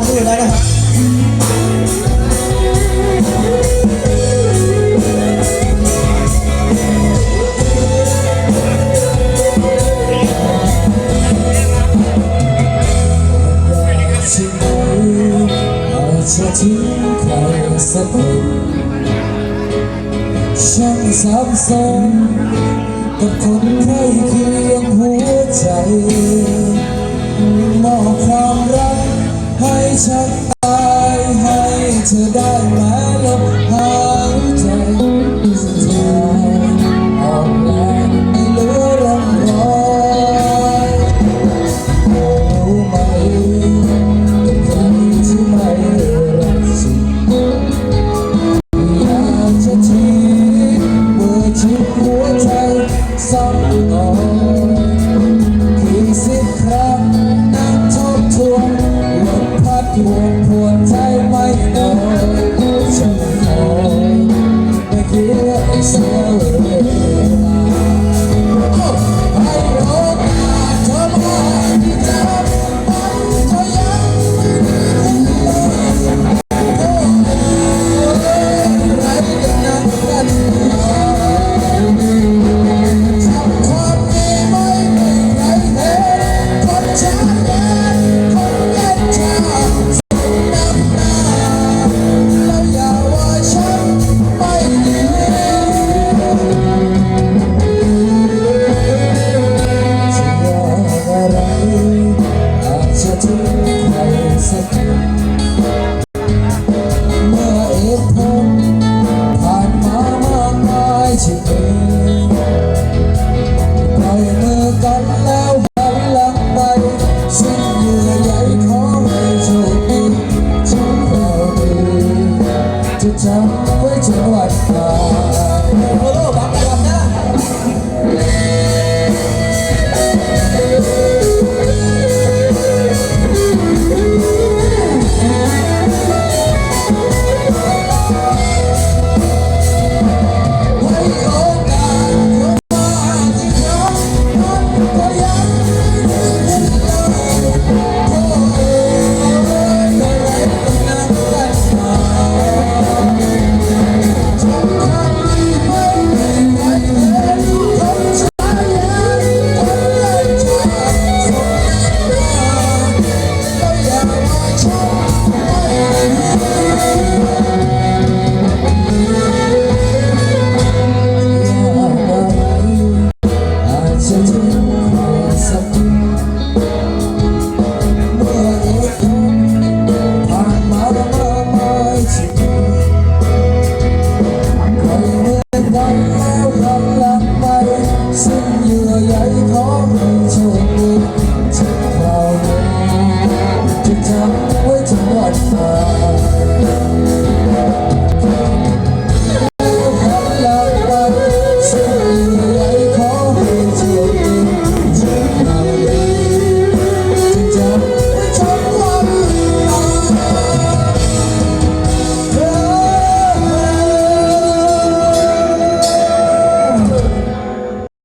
านที่อยู่แล้วนะครับฉันอาจจะทิ้งใครสักคนช่างสับสนกับคนใกล้เคียงหัวใจ ฉันตายให้เธอได้แม้ลมหายใจสะท้านออกแรงไม่เหลือร่องรอยรู้ไหมกับใครหไม่รักจริอยากจะทิ้งเบื่อทิ้งหัวใจซ้ำ slow time, waiting like that.